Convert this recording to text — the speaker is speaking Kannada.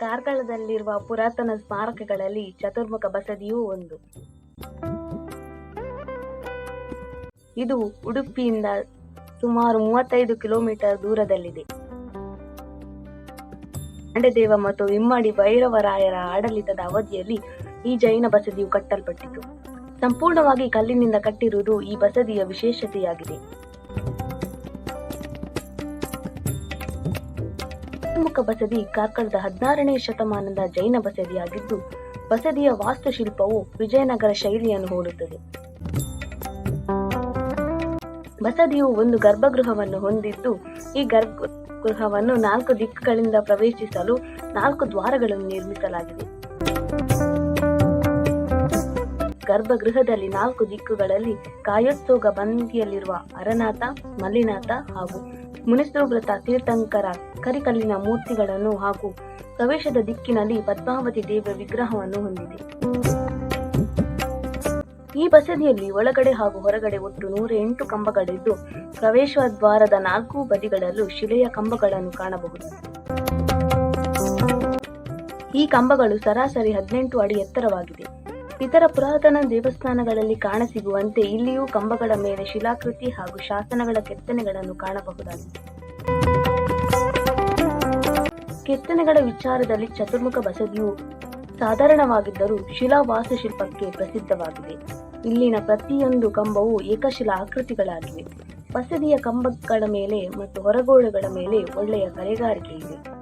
ಕಾರ್ಕಳದಲ್ಲಿರುವ ಪುರಾತನ ಸ್ಮಾರಕಗಳಲ್ಲಿ ಚತುರ್ಮುಖ ಬಸದಿಯೂ ಒಂದು. ಇದು ಉಡುಪಿಯಿಂದ ಸುಮಾರು ಮೂವತ್ತೈದು ಕಿಲೋಮೀಟರ್ ದೂರದಲ್ಲಿದೆ. ಅಂಡದೇವ ಮತ್ತು ಇಮ್ಮಡಿ ಭೈರವರಾಯರ ಆಡಳಿತದ ಅವಧಿಯಲ್ಲಿ ಈ ಜೈನ ಬಸದಿಯು ಕಟ್ಟಲ್ಪಟ್ಟಿತು. ಸಂಪೂರ್ಣವಾಗಿ ಕಲ್ಲಿನಿಂದ ಕಟ್ಟಿರುವುದು ಈ ಬಸದಿಯ ವಿಶೇಷತೆಯಾಗಿದೆ. ಮುಖ ಬಸದಿ ಕಾರ್ಕಳದ ಹದಿನಾರನೇ ಶತಮಾನದ ಜೈನ ಬಸದಿಯಾಗಿದ್ದು, ಬಸದಿಯ ವಾಸ್ತುಶಿಲ್ಪವು ವಿಜಯನಗರ ಶೈಲಿಯನ್ನು ಹೋಲುತ್ತದೆ. ಬಸದಿಯು ಒಂದು ಗರ್ಭಗೃಹವನ್ನು ಹೊಂದಿದ್ದು, ಈ ಗರ್ಭಗೃಹವನ್ನು ನಾಲ್ಕು ದಿಕ್ಕುಗಳಿಂದ ಪ್ರವೇಶಿಸಲು ನಾಲ್ಕು ದ್ವಾರಗಳನ್ನು ನಿರ್ಮಿಸಲಾಗಿದೆ. ಗರ್ಭಗೃಹದಲ್ಲಿ ನಾಲ್ಕು ದಿಕ್ಕುಗಳಲ್ಲಿ ಕಾಯೋತ್ಸೋಗ ಬಂದಿಯಲ್ಲಿರುವ ಅರನಾಥ, ಮಲ್ಲಿನಾಥ ಹಾಗೂ ಮುನಿಸೋವ್ರತ ತೀರ್ಥಂಕರ ಕರಿಕಲ್ಲಿನ ಮೂರ್ತಿಗಳನ್ನು ಹಾಗೂ ಪ್ರವೇಶದ ದಿಕ್ಕಿನಲ್ಲಿ ಪದ್ಮಾವತಿ ದೇವಿಯ ವಿಗ್ರಹವನ್ನು ಹೊಂದಿದೆ. ಈ ಬಸದಿಯಲ್ಲಿ ಒಳಗಡೆ ಹಾಗೂ ಹೊರಗಡೆ ಒಟ್ಟು ನೂರ ಎಂಟು ಕಂಬಗಳಿದ್ದು ಪ್ರವೇಶ ದ್ವಾರದ ನಾಲ್ಕು ಬದಿಗಳಲ್ಲೂ ಶಿಲೆಯ ಕಂಬಗಳನ್ನು ಕಾಣಬಹುದು. ಈ ಕಂಬಗಳು ಸರಾಸರಿ ಹದಿನೆಂಟು ಅಡಿ ಎತ್ತರವಾಗಿದೆ. ಇತರ ಪುರಾತನ ದೇವಸ್ಥಾನಗಳಲ್ಲಿ ಕಾಣಸಿಗುವಂತೆ ಇಲ್ಲಿಯೂ ಕಂಬಗಳ ಮೇಲೆ ಶಿಲಾಕೃತಿ ಹಾಗೂ ಶಾಸನಗಳ ಕೆತ್ತನೆಗಳನ್ನು ಕಾಣಬಹುದಾಗಿದೆ. ಕೆತ್ತನೆಗಳ ವಿಚಾರದಲ್ಲಿ ಚತುರ್ಮುಖ ಬಸದಿಯು ಸಾಧಾರಣವಾಗಿದ್ದರೂ ಶಿಲಾ ವಾಸ್ತುಶಿಲ್ಪಕ್ಕೆ ಪ್ರಸಿದ್ಧವಾಗಿದೆ. ಇಲ್ಲಿನ ಪ್ರತಿಯೊಂದು ಕಂಬವು ಏಕಶಿಲಾ ಆಕೃತಿಗಳಾಗಿವೆ. ಬಸದಿಯ ಕಂಬಗಳ ಮೇಲೆ ಮತ್ತು ಹೊರಗೋಡೆಗಳ ಮೇಲೆ ಒಳ್ಳೆಯ ಕಲೆಗಾರಿಕೆ ಇದೆ.